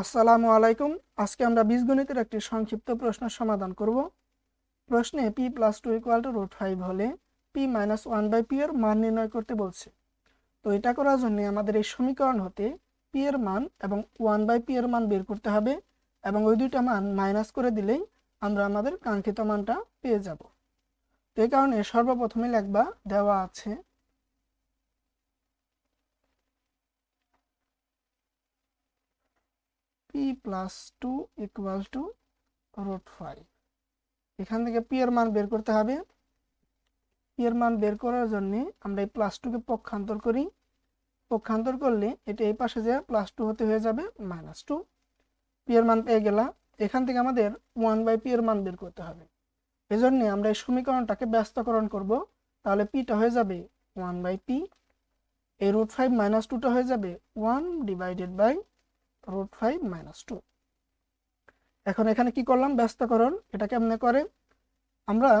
আসসালামু আলাইকুম। আজকে আমরা বীজগণিতের একটি সংক্ষিপ্ত প্রশ্ন সমাধান করব। প্রশ্নে P plus two equal to root five হলে P minus one by P এর মান নির্ণয় করতে বলছে। তো এটা করার জন্য আমাদের এই সমীকরণ হতে পি এর মান এবং ওয়ান বাই পি এর মান বের করতে হবে এবং ওই দুইটা মান মাইনাস করে দিলেই আমরা আমাদের কাঙ্ক্ষিত মানটা পেয়ে যাব। তো এই কারণে সর্বপ্রথমে লিখবা দেওয়া আছে P plus two equal to root five এখান থেকে পি এর মান বের করতে হবে। পি এর মান বের করার জন্য আমরা এই প্লাস টুকে পক্ষান্তর করি। পক্ষান্তর করলে এটা এই পাশে যে প্লাস টু হতে হয়ে যাবে মাইনাস টু পি এর মান পেয়ে গেলাম। এখান থেকে আমাদের ওয়ান বাই পি এর মান বের করতে হবে। এজন্য আমরা এই সমীকরণটাকে ব্যস্তকরণ করব। তাহলে পিটা হয়ে যাবে ওয়ান বাই পি এই রুট ফাইভ মাইনাস টুটা হয়ে যাবে one divided by root five minus two এখন এখানে কি করলাম? ব্যস্তকরণ। এটা কেমনে করে? আমরা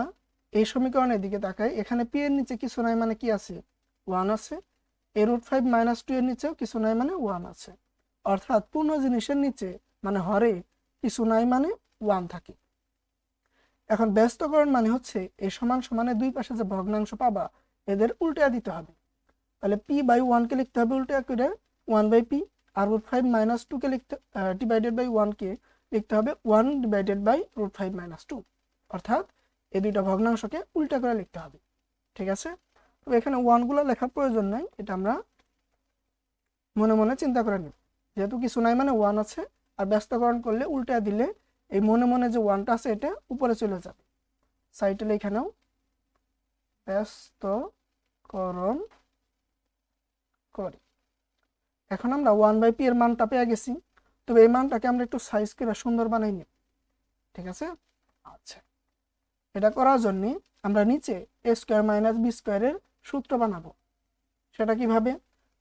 এই সমীকরণের দিকে তাকাই। এখানে পি এর নিচে কিছু নাই মানে কি আছে? ওয়ান আছে। এই রুট ফাইভ মাইনাস টু এর নিচেও কিছু নাই মানে ওয়ান আছে। অর্থাৎ পূর্ণ জিনিসের নিচে মানে হরে কিছু নাই মানে ওয়ান থাকে। এখন ব্যস্তকরণ মানে হচ্ছে এই সমান সমানে দুই পাশে যে ভগ্নাংশ পাবা, এদের উল্টা দিতে হবে। তাহলে পি বাই ওয়ানকে লিখতে হবে উল্টে করে ওয়ান বাই পি আর রুট ফাইভ মাইনাস টুকে লিখতে ডিভাইডেড বাই ওয়ানকে লিখতে হবে one divided by root five minus two অর্থাৎ এই দুইটা ভগ্নাংশকে উল্টা করে লিখতে হবে। ঠিক আছে? তবে এখানে ওয়ানগুলো লেখার প্রয়োজন নাই, এটা আমরা মনে মনে চিন্তা করে নিব। যেহেতু কিছু নাই মানে ওয়ান আছে, আর ব্যস্তকরণ করলে উল্টা দিলে এই মনে মনে যে ওয়ানটা আছে, এটা উপরে চলে যাবে। সাইটে এখানেও ব্যস্তকরণ করে। এখন আমরা ওয়ান বাই পি এর মানটা পেয়ে গেছি। তবে এই মানটাকে আমরা একটু সাইজ করে সুন্দর বানাই নিই। ঠিক আছে? আচ্ছা। এটা করার জন্য আমরা নিচে এ স্কোয়ার মাইনাস বি স্কোয়ারের সূত্র বানাবো। সেটা কীভাবে?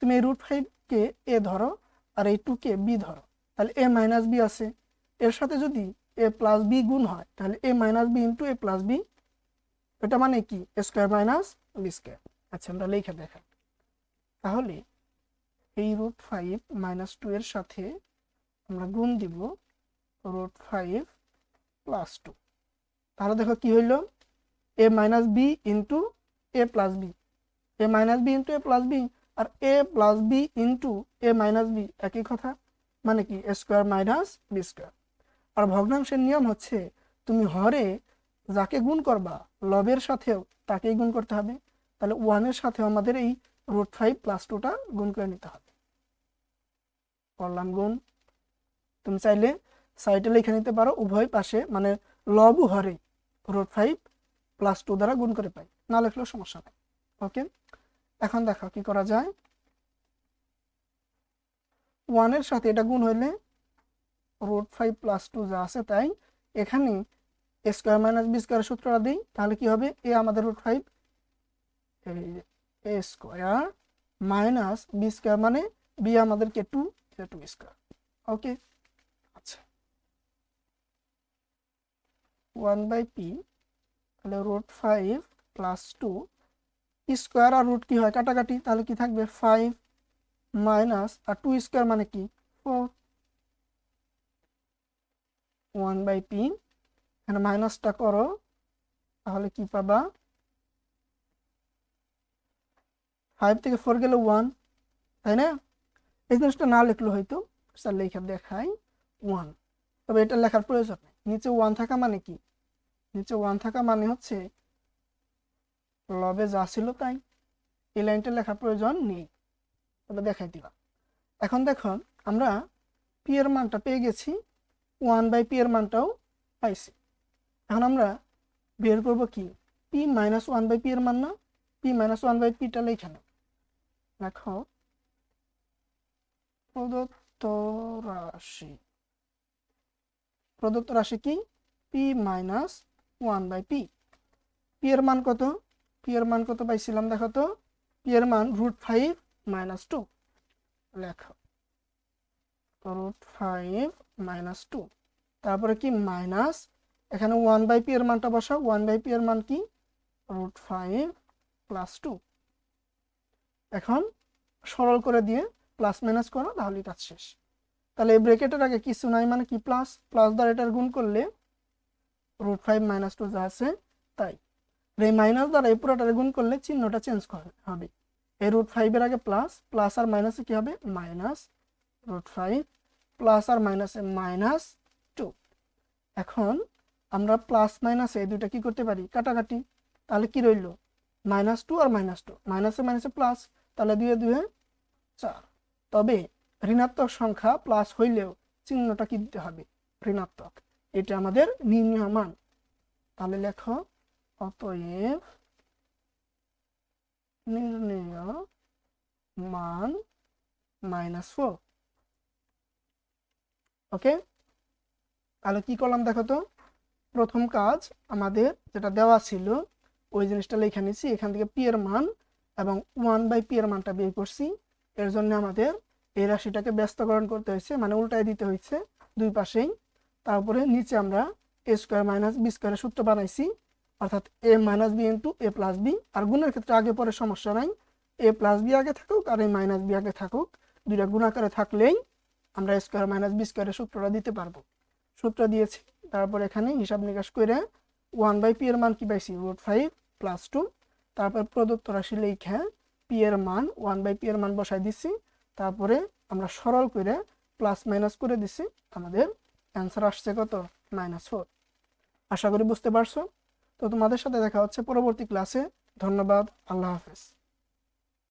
তুমি এই রুট ফাইভকে এ ধরো আর এই টুকে বি ধরো। তাহলে এ মাইনাস বি আছে। এর সাথে যদি এ প্লাস বি গুণ হয়, তাহলে A minus B into A plus B এটা মানে কি? স্কোয়ার মাইনাস বি স্কোয়ার আচ্ছা আমরা লিখে দেখা তাহলে এই রুট ফাইভ মাইনাস টু এর সাথে আমরা গুণ দিব রুট ফাইভ প্লাস টু তাহলে দেখো কি হইল? A minus B into A plus B A minus B into A plus B R A plus B into A minus B একই কথা? মানে কি? A square minus B square আর ভগ্নাংশের নিয়ম হচ্ছে তুমি হরে যাকে গুণ করবা, লবের সাথেও তাকেই গুণ করতে হবে। তাহলে ওয়ানের সাথেও আমাদের এই রুট ফাইভ প্লাস টুটা গুণ করে নিতে হবে। করলাম গুণ। তুমি চাইলে সাইডে লিখে নিতে পারো, উভয় পাশে মানে লব হরে রুট ফাইভ প্লাস টু দ্বারা গুণ করে পাই। না লিখলেও সমস্যা নেই। ওকে এখন দেখো কি করা যায়। ওয়ানের সাথে এটা গুণ হইলে রুট ফাইভ প্লাস টু যা আছে তাই এখানে স্কোয়ার মাইনাস বি স্কোয়ার সূত্রটা দিই, তাহলে কি হবে? এ আমাদের root five A square minus B square মানে বি আমাদেরকে টু টু স্কোয়ার ওকে আচ্ছা। ওয়ান বাই পি তাহলে root five plus two square আর রুট কি হয়? কাটাকাটি। তাহলে কি থাকবে? ফাইভ মাইনাস আর টু স্কোয়ার মানে কি? ফোর ওয়ান বাই পি এখানে মাইনাসটা করো, তাহলে কি পাবা? ফাইভ থেকে ফোর গেলে ওয়ান তাই না? এই জিনিসটা না লিখলে হয়তো স্যার লেখা দেখাই ওয়ান তবে এটা লেখার প্রয়োজন নেই। নিচে ওয়ান থাকা মানে কি? নিচে ওয়ান থাকা মানে হচ্ছে লবে যা ছিল তাই। এই লাইনটা লেখার প্রয়োজন নেই। তবে দেখাই দিলাম। এখন দেখো, আমরা পি এর মানটা পেয়ে গেছি ওয়ান বাই পি এর মানটাও পাইছি। এখন আমরা বের করব কি? P minus one by P এর মান না? পি মাইনাস ওয়ান বাই পিটা লেখা না দেখো প্রদত্ত রাশি প্রদত্ত রাশি কি P minus one by P P এর মান কত পি এর মান কত পাইছিলাম দেখো তো পি এর মান রুট ফাইভ মাইনাস টু লেখো রুট ফাইভ মাইনাস টু তারপরে কি মাইনাস এখানে ওয়ান বাই পি এর মানটা বসাও ওয়ান বাই পি এর মান কি রুট ফাইভ প্লাস টু এখন সরল করে দিয়ে প্লাস মাইনাস করো, তাহলে কাজ শেষ। তাহলে এই ব্রেকেটের আগে কিছু নাই মানে কি প্লাস প্লাস দ্বারা এটার গুণ করলে রুট ফাইভ মাইনাস টু যা আছে, তাই। এই মাইনাস দ্বারা এই পুরোটার গুণ করলে চিহ্নটা চেঞ্জ হবে। এই রুট ফাইভের আগে প্লাস প্লাস আর মাইনাসে কি হবে? মাইনাস রুট ফাইভ প্লাস আর মাইনাসে মাইনাস টু এখন আমরা প্লাস মাইনাসে এই দুইটা কি করতে পারি? কাটাকাটি। তাহলে কি রইল? মাইনাস টু আর মাইনাস টু মাইনাসে মাইনাসে প্লাস তাহলে দুয়ে দুয়ে চার। তবে ঋণাত্মক সংখ্যা প্লাস হইলেও চিহ্নটা কি দিতে হবে? ঋণাত্মক। এটা আমাদের নির্ণয় মান। তাহলে লেখো, অতএব নির্ণয় মান মাইনাস ফোর ওকে তাহলে কি করলাম দেখো তো? প্রথম কাজ আমাদের যেটা দেওয়া ছিল, ওই জিনিসটা লেখা নিছি। এখান থেকে পি এর মান এবং ওয়ান বাই পি এর মানটা বের করছি। এর জন্য আমাদের এই রাশিটাকে ব্যস্তকরণ করতে হয়েছে মানে উল্টায় দিতে হয়েছে দুই পাশেই। তারপরে নিচে আমরা এ স্কোয়ার মাইনাস বি স্কোয়ারের সূত্র বানাইছি, অর্থাৎ A minus B into A plus B আর গুণের ক্ষেত্রে আগে পরে সমস্যা নাই। এ প্লাস বি আগে থাকুক আর এ মাইনাস বি আগে থাকুক। দুইটা গুণাকারে থাকলেই আমরা স্কোয়ার মাইনাস বি স্কোয়ারের সূত্রটা দিতে পারব। সূত্র দিয়েছি, তারপর এখানে হিসাব নিকাশ করে ওয়ান বাই পি এর মান কি পাইছি? রুট ফাইভ প্লাস টু তারপর প্রদত্ত রাশি লেখা পি এর মান ওয়ান বাই পি এর মান বসাই দিছি। তারপরে আমরা সরল করে প্লাস মাইনাস করে দিছি। আমাদের অ্যান্সার আসছে কত? মাইনাস ফোর আশা করি বুঝতে পারছ? তো তোমাদের সাথে দেখা হচ্ছে পরবর্তী ক্লাসে ধন্যবাদ। আল্লাহ হাফেজ।